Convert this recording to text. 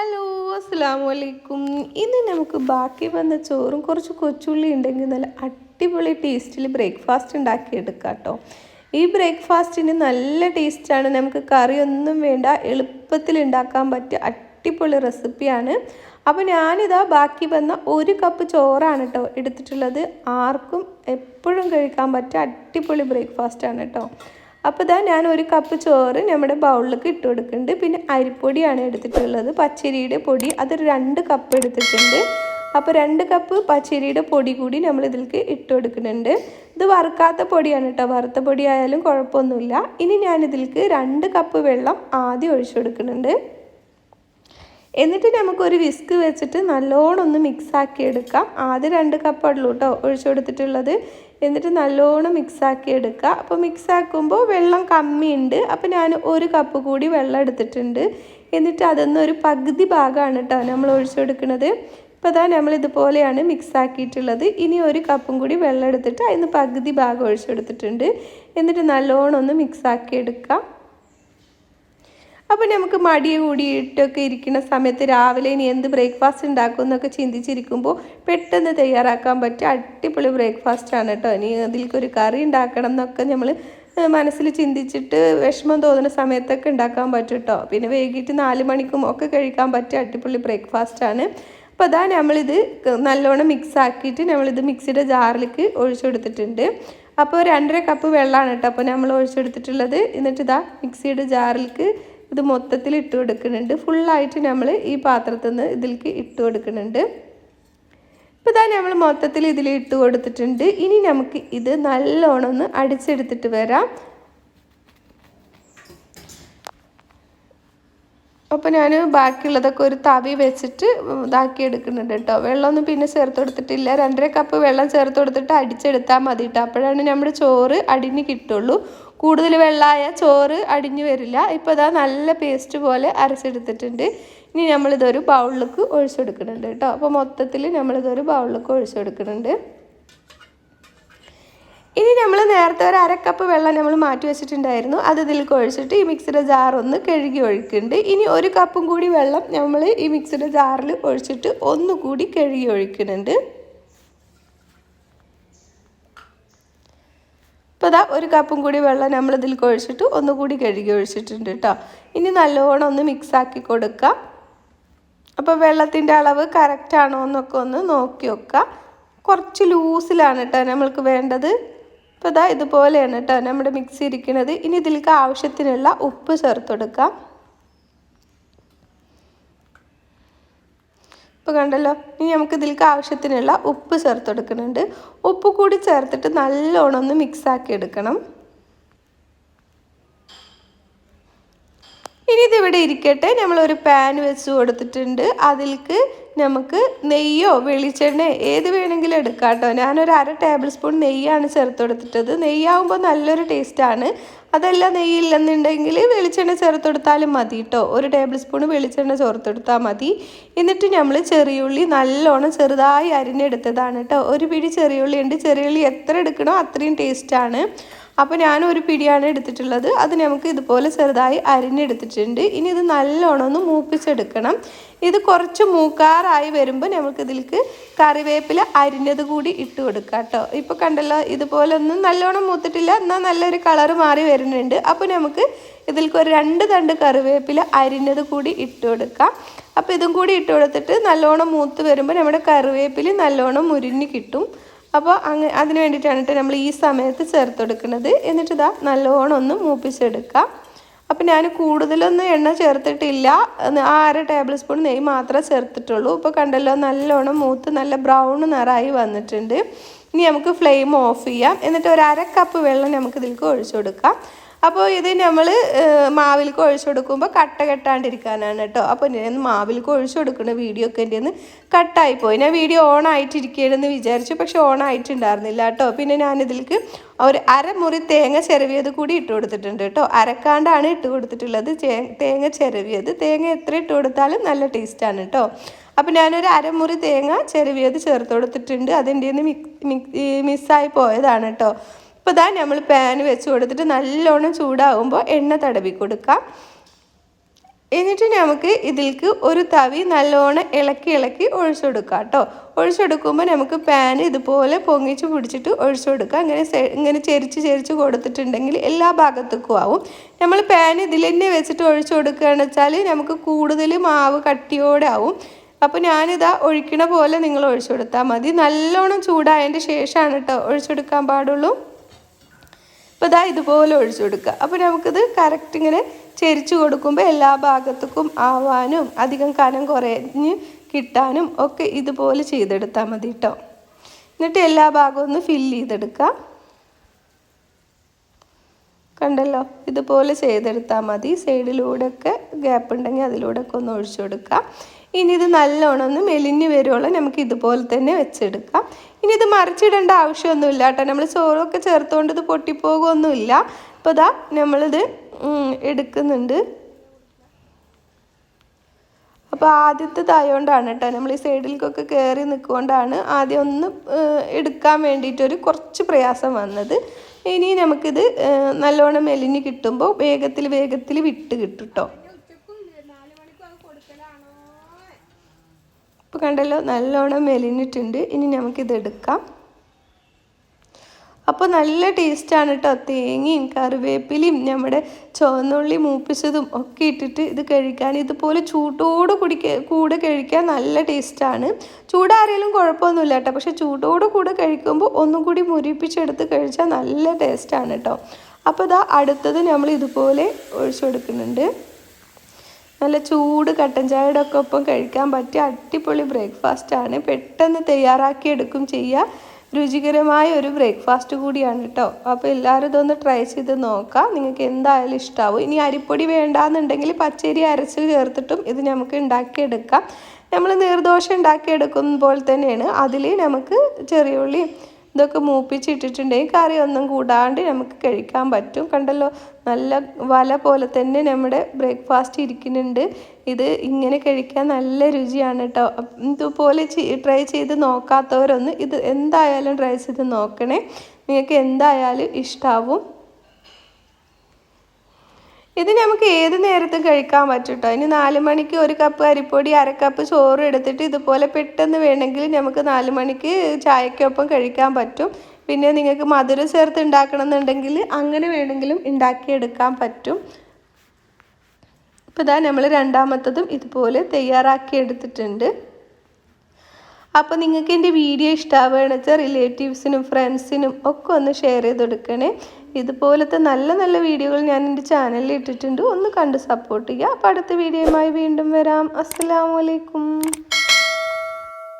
Hello അസ്സാം വലൈക്കും ഇന്ന് നമുക്ക് ബാക്കി വന്ന ചോറും കുറച്ച് കൊച്ചുള്ളി ഉണ്ടെങ്കിൽ നല്ല അടിപൊളി ടേസ്റ്റിൽ ബ്രേക്ക്ഫാസ്റ്റ് ഉണ്ടാക്കിയെടുക്കാം കേട്ടോ. ഈ ബ്രേക്ക്ഫാസ്റ്റിന് നല്ല ടേസ്റ്റാണ്. നമുക്ക് കറിയൊന്നും വേണ്ട എളുപ്പത്തിൽ ഉണ്ടാക്കാൻ പറ്റിയ അടിപൊളി റെസിപ്പിയാണ്. അപ്പോൾ ഞാനിതാ ബാക്കി വന്ന ഒരു കപ്പ് ചോറാണ് കേട്ടോ എടുത്തിട്ടുള്ളത്. ആർക്കും എപ്പോഴും കഴിക്കാൻ പറ്റിയ അടിപൊളി ബ്രേക്ക്ഫാസ്റ്റാണ് കേട്ടോ. അപ്പോൾ ഇതാ ഞാൻ ഒരു കപ്പ് ചോറ് നമ്മുടെ ബൗളിലേക്ക് ഇട്ട് കൊടുക്കുന്നുണ്ട് പിന്നെ അരിപ്പൊടിയാണ് എടുത്തിട്ടുള്ളത്. പച്ചരിയുടെ പൊടി അതൊരു രണ്ട് കപ്പ് എടുത്തിട്ടുണ്ട്. അപ്പോൾ രണ്ട് കപ്പ് പച്ചരിയുടെ പൊടി കൂടി നമ്മൾ ഇതിലേക്ക് ഇട്ട് കൊടുക്കുന്നുണ്ട്. ഇത് വറുക്കാത്ത പൊടിയാണ് കേട്ടോ വറുത്ത പൊടി ആയാലും കുഴപ്പമൊന്നുമില്ല. ഇനി ഞാൻ രണ്ട് കപ്പ് വെള്ളം ആദ്യം ഒഴിച്ചു കൊടുക്കുന്നുണ്ട്. എന്നിട്ട് നമുക്കൊരു വിസ്ക് വെച്ചിട്ട് നല്ലോണം ഒന്ന് മിക്സാക്കി എടുക്കാം. ആദ്യം രണ്ട് കപ്പ് ഉള്ളൂ കേട്ടോ ഒഴിച്ചു കൊടുത്തിട്ടുള്ളത്. എന്നിട്ട് നല്ലോണം മിക്സാക്കി എടുക്കുക അപ്പോൾ മിക്സാക്കുമ്പോൾ വെള്ളം കമ്മിയുണ്ട്. അപ്പോൾ ഞാൻ ഒരു കപ്പ് കൂടി വെള്ളം എടുത്തിട്ടുണ്ട്. എന്നിട്ട് അതൊന്ന് ഒരു പകുതി ഭാഗമാണ് കേട്ടോ നമ്മൾ ഒഴിച്ചു കൊടുക്കുന്നത്. ഇപ്പോൾ അതാ നമ്മൾ ഇതുപോലെയാണ് മിക്സ് ആക്കിയിട്ടുള്ളത്. ഇനി ഒരു കപ്പും കൂടി വെള്ളം എടുത്തിട്ട് അതിന് പകുതി ഭാഗം ഒഴിച്ചു കൊടുത്തിട്ടുണ്ട്. എന്നിട്ട് നല്ലോണം ഒന്ന് മിക്സാക്കി എടുക്കാം. അപ്പോൾ നമുക്ക് മടിയെ കൂടിയിട്ടൊക്കെ ഇരിക്കുന്ന സമയത്ത് രാവിലെ ഇനി എന്ത് ബ്രേക്ക്ഫാസ്റ്റ് ഉണ്ടാക്കും എന്നൊക്കെ ചിന്തിച്ചിരിക്കുമ്പോൾ പെട്ടെന്ന് തയ്യാറാക്കാൻ പറ്റിയ അടിപൊളി ബ്രേക്ക്ഫാസ്റ്റ് ആണ് കേട്ടോ. ഇനി അതിലേക്കൊരു കറി ഉണ്ടാക്കണം എന്നൊക്കെ നമ്മൾ മനസ്സിൽ ചിന്തിച്ചിട്ട് വിഷമം തോന്നുന്ന സമയത്തൊക്കെ ഉണ്ടാക്കാൻ പറ്റും കേട്ടോ. പിന്നെ വൈകിട്ട് നാല് മണിക്കും ഒക്കെ കഴിക്കാൻ പറ്റിയ അടിപൊളി ബ്രേക്ക്ഫാസ്റ്റ് ആണ്. അപ്പോൾ അതാ നമ്മളിത് നല്ലോണം മിക്സ് ആക്കിയിട്ട് നമ്മളിത് മിക്സിയുടെ ജാറിലേക്ക് ഒഴിച്ചു കൊടുത്തിട്ടുണ്ട്. അപ്പോൾ രണ്ടര കപ്പ് വെള്ളമാണ് കേട്ടോ. അപ്പോൾ നമ്മൾ ഒഴിച്ചെടുത്തിട്ടുള്ളത് എന്നിട്ട് ഇതാ മിക്സിയുടെ ജാറിലേക്ക് ഇത് മൊത്തത്തിൽ ഇട്ട് കൊടുക്കുന്നുണ്ട്. ഫുള്ളായിട്ട് നമ്മൾ ഈ പാത്രത്തിൽ നിന്ന് ഇതിലേക്ക് ഇട്ട് കൊടുക്കുന്നുണ്ട്. ഇപ്പോൾ ഇതാ നമ്മൾ മൊത്തത്തിൽ ഇതിൽ ഇട്ട് കൊടുത്തിട്ടുണ്ട്. ഇനി നമുക്ക് ഇത് നല്ലോണം ഒന്ന് അടിച്ചെടുത്തിട്ട് വരാം. അപ്പോൾ ഞാൻ ബാക്കിയുള്ളതൊക്കെ ഒരു തവി വെച്ചിട്ട് ഇതാക്കി എടുക്കുന്നുണ്ട് കേട്ടോ. വെള്ളമൊന്നും പിന്നെ ചേർത്ത് കൊടുത്തിട്ടില്ല. രണ്ടര കപ്പ് വെള്ളം ചേർത്ത് കൊടുത്തിട്ട് അടിച്ചെടുത്താൽ മതി കേട്ടോ. അപ്പോഴാണ് നമ്മുടെ ചോറ് അടിഞ്ഞ് കിട്ടുള്ളൂ. കൂടുതൽ വെള്ളമായ ചോറ് അടിഞ്ഞു വരില്ല. ഇപ്പോൾ ഇതാ നല്ല പേസ്റ്റ് പോലെ അരച്ചെടുത്തിട്ടുണ്ട്. ഇനി നമ്മളിതൊരു ബൗളിലേക്ക് ഒഴിച്ചെടുക്കുന്നുണ്ട് കേട്ടോ. അപ്പോൾ മൊത്തത്തിൽ നമ്മളിതൊരു ബൗളിലേക്ക് ഒഴിച്ചെടുക്കുന്നുണ്ട്. ഇനി നമ്മൾ നേരത്തെ ഒരു അരക്കപ്പ് വെള്ളം നമ്മൾ മാറ്റി വെച്ചിട്ടുണ്ടായിരുന്നു. അത് ഇതിലേക്ക് ഒഴിച്ചിട്ട് ഈ മിക്സിയുടെ ജാർ ഒന്ന് കഴുകി ഒഴിക്കുന്നുണ്ട്. ഇനി ഒരു കപ്പും കൂടി വെള്ളം നമ്മൾ ഈ മിക്സിയുടെ ജാറിൽ ഒഴിച്ചിട്ട് ഒന്നുകൂടി കഴുകി ഒഴിക്കുന്നുണ്ട്. ഇപ്പോൾ ഇതാ ഒരു കപ്പും കൂടി വെള്ളം നമ്മൾ ഇതിലേക്ക് ഒഴിച്ചിട്ട് ഒന്നുകൂടി കഴുകി ഒഴിച്ചിട്ടുണ്ട് കേട്ടോ ഇനി നല്ലോണം ഒന്ന് മിക്സ് ആക്കി കൊടുക്കുക അപ്പോൾ വെള്ളത്തിന്റെ അളവ് കറക്റ്റ് ആണോ എന്നൊക്കെ ഒന്ന് നോക്കി വെക്കുക കുറച്ച് ലൂസിലാണ് കേട്ടോ നമ്മൾക്ക് വേണ്ടത്. അപ്പോൾ ഇതാ ഇതുപോലെയാണ് കേട്ടോ നമ്മുടെ മിക്സി ഇരിക്കുന്നത് ഇനി ഇതിലേക്ക് ആവശ്യത്തിനുള്ള ഉപ്പ് ചേർത്ത് കൊടുക്കാം ഇപ്പോൾ കണ്ടല്ലോ? ഇനി നമുക്ക് ഇതിലേക്ക് ആവശ്യത്തിനുള്ള ഉപ്പ് ചേർത്ത് കൊടുക്കുന്നുണ്ട് ഉപ്പ് കൂടി ചേർത്തിട്ട് നല്ലോണം ഒന്ന് മിക്സ് ആക്കി എടുക്കണം ഇനി ഇതിവിടെ ഇരിക്കട്ടെ. നമ്മളൊരു പാൻ വെച്ച് കൊടുത്തിട്ടുണ്ട്. അതിൽക്ക് നമുക്ക് നെയ്യോ വെളിച്ചെണ്ണ ഏത് വേണമെങ്കിലും എടുക്കാം കേട്ടോ. ഞാനൊരു അര ടേബിൾ സ്പൂൺ നെയ്യാണ് ചേർത്ത് കൊടുത്തിട്ടത് നെയ്യാവുമ്പോൾ നല്ലൊരു ടേസ്റ്റാണ് അതല്ല നെയ്യില്ലെന്നുണ്ടെങ്കിൽ വെളിച്ചെണ്ണ ചേർത്ത് കൊടുത്താലും മതി കേട്ടോ. ഒരു ടേബിൾ സ്പൂൺ വെളിച്ചെണ്ണ ചേർത്ത് കൊടുത്താൽ മതി. എന്നിട്ട് നമ്മൾ ചെറിയുള്ളി നല്ലോണം ചെറുതായി അരിഞ്ഞെടുത്തതാണ് കേട്ടോ. ഒരു പിടി ചെറിയുള്ളി ഉണ്ട്. ചെറിയുള്ളി എത്ര എടുക്കണോ അത്രയും ടേസ്റ്റാണ് അപ്പോൾ ഞാൻ ഒരു പിടിയാണ് എടുത്തിട്ടുള്ളത്. അത് നമുക്ക് ഇതുപോലെ ചെറുതായി അരിഞ്ഞെടുത്തിട്ടുണ്ട്. ഇനി ഇത് നല്ലോണം മൂപ്പിച്ചെടുക്കണം. ഇത് കുറച്ച് മൂക്കാറായി വരുമ്പോൾ നമുക്ക് ഇതിലേക്ക് കറിവേപ്പില അരിഞ്ഞത് കൂടി ഇട്ട് കൊടുക്കാം കേട്ടോ. ഇപ്പോൾ കണ്ടല്ലോ ഇതുപോലെ ഒന്നും നല്ലോണം മൂത്തിട്ടില്ല. എന്നാൽ നല്ലൊരു കളർ മാറി വരുന്നുണ്ട്. അപ്പോൾ നമുക്ക് ഇതിലേക്ക് ഒരു രണ്ട് തണ്ട് കറിവേപ്പില അരിഞ്ഞത് കൂടി ഇട്ട് കൊടുക്കാം. അപ്പോൾ ഇതും കൂടി ഇട്ട് കൊടുത്തിട്ട് നല്ലോണം മൂത്ത് വരുമ്പോൾ നമ്മുടെ കറിവേപ്പില നല്ലോണം മുരിഞ്ഞ് കിട്ടും. അപ്പോൾ അങ്ങ് അതിന് വേണ്ടിയിട്ടാണ് നമ്മൾ ഈ സമയത്ത് ചേർത്ത് കൊടുക്കുന്നത് എന്നിട്ട് ഇതാ നല്ലോണം ഒന്ന് മൂപ്പിച്ചെടുക്കാം. അപ്പം ഞാൻ കൂടുതലൊന്നും എണ്ണ ചേർത്തിട്ടില്ല. ആ അര ടേബിൾ സ്പൂൺ നെയ്യ് മാത്രമേ ചേർത്തിട്ടുള്ളൂ. ഇപ്പോൾ കണ്ടല്ലോ നല്ലോണം മൂത്ത് നല്ല ബ്രൗൺ നിറായി വന്നിട്ടുണ്ട്. ഇനി നമുക്ക് ഫ്ലെയിം ഓഫ് ചെയ്യാം. എന്നിട്ട് ഒരു അര കപ്പ് വെള്ളം നമുക്ക് ഇതിലേക്ക് ഒഴിച്ചു കൊടുക്കാം. അപ്പോൾ ഇത് നമ്മൾ മാവിലേക്ക് ഒഴിച്ചു കൊടുക്കുമ്പോൾ കട്ട കെട്ടാണ്ടിരിക്കാനാണ് കേട്ടോ അപ്പോൾ ഞാൻ മാവിലേക്ക് ഒഴിച്ചു കൊടുക്കുന്ന വീഡിയോ ഒക്കെ എന്റെ ഒന്ന് കട്ടായിപ്പോയി ഞാൻ വീഡിയോ ഓൺ ആയിട്ടിരിക്കുകയാണെന്ന് വിചാരിച്ചു പക്ഷേ ഓൺ ആയിട്ടുണ്ടായിരുന്നില്ല കേട്ടോ പിന്നെ ഞാനിതിലേക്ക് ഒരു അരമുറി തേങ്ങ ചിരവിയത് കൂടി ഇട്ട് കൊടുത്തിട്ടുണ്ട് കേട്ടോ അരക്കാണ്ടാണ് ഇട്ട് കൊടുത്തിട്ടുള്ളത് തേങ്ങ ചിരവിയത്. തേങ്ങ എത്ര ഇട്ട് കൊടുത്താലും നല്ല ടേസ്റ്റാണ് കേട്ടോ അപ്പോൾ ഞാനൊരു അരമുറി തേങ്ങ ചിരവിയത് ചേർത്ത് കൊടുത്തിട്ടുണ്ട്. അതിന്റെ മിസ്സായി പോയതാണ് കേട്ടോ അപ്പോൾ ഇതാ നമ്മൾ പാൻ വെച്ച് കൊടുത്തിട്ട് നല്ലോണം ചൂടാവുമ്പോൾ എണ്ണ തടവി കൊടുക്കാം. എന്നിട്ട് നമുക്ക് ഇതിലേക്ക് ഒരു തവി നല്ലോണം ഇളക്കി ഇളക്കി ഒഴിച്ചു കൊടുക്കാം കേട്ടോ. ഒഴിച്ചെടുക്കുമ്പോൾ നമുക്ക് പാൻ ഇതുപോലെ പൊങ്ങിച്ച് പിടിച്ചിട്ട് ഒഴിച്ചു കൊടുക്കുക ഇങ്ങനെ ഇങ്ങനെ ചെരിച്ച് ചെരിച്ച് കൊടുത്തിട്ടുണ്ടെങ്കിൽ എല്ലാ ഭാഗത്തേക്കും ആവും. നമ്മൾ പാൻ ഇതിൽ തന്നെ വെച്ചിട്ട് ഒഴിച്ചു കൊടുക്കുകയാണെന്ന് വെച്ചാൽ നമുക്ക് കൂടുതൽ മാവ് കട്ടിയോടെ ആവും. അപ്പോൾ ഞാനിതാ ഒഴിക്കണ പോലെ നിങ്ങൾ ഒഴിച്ചു കൊടുത്താൽ മതി. നല്ലോണം ചൂടായതിന്റെ ശേഷമാണ് കേട്ടോ ഒഴിച്ചെടുക്കാൻ പാടുള്ളൂ. അപ്പോൾ ഇതാ ഇതുപോലെ ഒഴിച്ചു കൊടുക്കുക. അപ്പോൾ നമുക്കിത് കറക്റ്റ് ഇങ്ങനെ ചെരിച്ചു കൊടുക്കുമ്പോൾ എല്ലാ ഭാഗത്തേക്കും ആവാനും അധികം കനം കുറഞ്ഞ് കിട്ടാനും ഒക്കെ ഇതുപോലെ ചെയ്തെടുത്താൽ മതി കേട്ടോ എന്നിട്ട് എല്ലാ ഭാഗവും ഒന്ന് ഫില്ല് ചെയ്തെടുക്കുക. കണ്ടല്ലോ? ഇതുപോലെ ചെയ്തെടുത്താൽ മതി. സൈഡിലൂടെയൊക്കെ ഗ്യാപ്പ് ഉണ്ടെങ്കിൽ അതിലൂടെയൊക്കെ ഒന്ന് ഒഴിച്ചു കൊടുക്കാം ഇനി ഇത് നല്ലോണം ഒന്ന് മെലിഞ്ഞ് വരുവോളം നമുക്ക് ഇതുപോലെ തന്നെ വെച്ചെടുക്കാം. ഇനി ഇത് മറിച്ചിടേണ്ട ആവശ്യമൊന്നുമില്ല കേട്ടോ. നമ്മൾ ചോറൊക്കെ ചേർത്തുകൊണ്ട് ഇത് പൊട്ടിപ്പോകുമൊന്നുമില്ല അപ്പോൾ ഇതാ നമ്മളിത് എടുക്കുന്നുണ്ട്. അപ്പോൾ ആദ്യത്തെ തായോണ്ടാണ് കേട്ടോ. നമ്മൾ ഈ സൈഡിലേക്കൊക്കെ കയറി നിൽക്കൊണ്ടാണ് ആദ്യം ഒന്ന് എടുക്കാൻ വേണ്ടിയിട്ടൊരു കുറച്ച് പ്രയാസം വന്നത്. ഇനി നമുക്കിത് നല്ലോണം മെലിഞ്ഞ് കിട്ടുമ്പോൾ വേഗത്തിൽ വേഗത്തിൽ വിട്ട് കിട്ടും കേട്ടോ. ഇപ്പോൾ കണ്ടല്ലോ നല്ലോണം മെലിഞ്ഞിട്ടുണ്ട്. ഇനി നമുക്കിത് എടുക്കാം. അപ്പോൾ നല്ല ടേസ്റ്റാണ് കേട്ടോ തേങ്ങയും കറിവേപ്പിലയും നമ്മുടെ ചുവന്നുള്ളി മൂപ്പിച്ചതും ഒക്കെ ഇട്ടിട്ട് ഇത് കഴിക്കാൻ ഇതുപോലെ ചൂട്ടോട് കുടിക്ക കൂടെ കഴിക്കാൻ നല്ല ടേസ്റ്റാണ് ചൂടാറിയാലും കുഴപ്പമൊന്നുമില്ല കേട്ടോ പക്ഷേ ചൂടോട് കൂടെ കഴിക്കുമ്പോൾ ഒന്നും കൂടി മുരിപ്പിച്ചെടുത്ത് കഴിച്ചാൽ നല്ല ടേസ്റ്റാണ് കേട്ടോ അപ്പോൾ ഇതാ അടുത്തത് നമ്മൾ ഇതുപോലെ ഒഴിച്ചു കൊടുക്കുന്നുണ്ട് നല്ല ചൂട് കട്ടൻ ചായയുടെ ഒക്കെ ഒപ്പം കഴിക്കാൻ പറ്റിയ അടിപൊളി ബ്രേക്ക്ഫാസ്റ്റാണ് പെട്ടെന്ന് തയ്യാറാക്കിയെടുക്കും ചെയ്യുക രുചികരമായ ഒരു ബ്രേക്ക്ഫാസ്റ്റ് കൂടിയാണ് കേട്ടോ അപ്പോൾ എല്ലാവരും ഇതൊന്ന് ട്രൈ ചെയ്ത് നോക്കാം. നിങ്ങൾക്ക് എന്തായാലും ഇഷ്ടമാവും ഇനി അരിപ്പൊടി വേണ്ടാന്നുണ്ടെങ്കിൽ പച്ചരി അരച്ച് ചേർത്തിട്ടും ഇത് നമുക്ക് ഉണ്ടാക്കിയെടുക്കാം. നമ്മൾ നീർദോശ പോലെ തന്നെയാണ്. അതിൽ നമുക്ക് ചെറിയ ഉള്ളി ഇതൊക്കെ മൂപ്പിച്ചിട്ടിട്ടുണ്ടെങ്കിൽ കറി ഒന്നും കൂടാണ്ട് നമുക്ക് കഴിക്കാൻ പറ്റും. കണ്ടല്ലോ നല്ല വല പോലെ തന്നെ നമ്മുടെ ബ്രേക്ക്ഫാസ്റ്റ് ഇരിക്കുന്നുണ്ട്. ഇത് ഇങ്ങനെ കഴിക്കാൻ നല്ല രുചിയാണ് കേട്ടോ ഇതുപോലെ ട്രൈ ചെയ്ത് നോക്കാത്തവരൊന്ന് ഇത് എന്തായാലും ട്രൈ ചെയ്ത് നോക്കണേ. നിങ്ങൾക്ക് എന്തായാലും ഇഷ്ടാവും. ഇത് നമുക്ക് ഏത് നേരത്തും കഴിക്കാൻ പറ്റും കേട്ടോ ഇനി നാല് മണിക്ക് ഒരു കപ്പ് അരിപ്പൊടി അര കപ്പ് ചോറ് എടുത്തിട്ട് ഇതുപോലെ പെട്ടെന്ന് വേണമെങ്കിൽ നമുക്ക് നാല് മണിക്ക് ചായക്കൊപ്പം കഴിക്കാൻ പറ്റും. പിന്നെ നിങ്ങൾക്ക് മധുരം ചേർത്ത് ഉണ്ടാക്കണം എന്നുണ്ടെങ്കിൽ അങ്ങനെ വേണമെങ്കിലും ഉണ്ടാക്കിയെടുക്കാൻ പറ്റും. ഇപ്പോൾ ഇതാ നമ്മൾ രണ്ടാമത്തതും ഇതുപോലെ തയ്യാറാക്കി എടുത്തിട്ടുണ്ട്. അപ്പോൾ നിങ്ങൾക്ക് എന്റെ വീഡിയോ ഇഷ്ടമാവുകയാണെന്ന് വെച്ചാൽ റിലേറ്റീവ്സിനും ഫ്രണ്ട്സിനും ഒക്കെ ഒന്ന് ഷെയർ ചെയ്ത് കൊടുക്കണേ ഇതുപോലത്തെ നല്ല നല്ല വീഡിയോകൾ ഞാൻ എന്റെ ചാനലിൽ ഇട്ടിട്ടുണ്ട്. ഒന്ന് കണ്ട് സപ്പോർട്ട് ചെയ്യുക. അപ്പോൾ അടുത്ത വീഡിയോയുമായി വീണ്ടും വരാം. അസ്സാം വലൈക്കും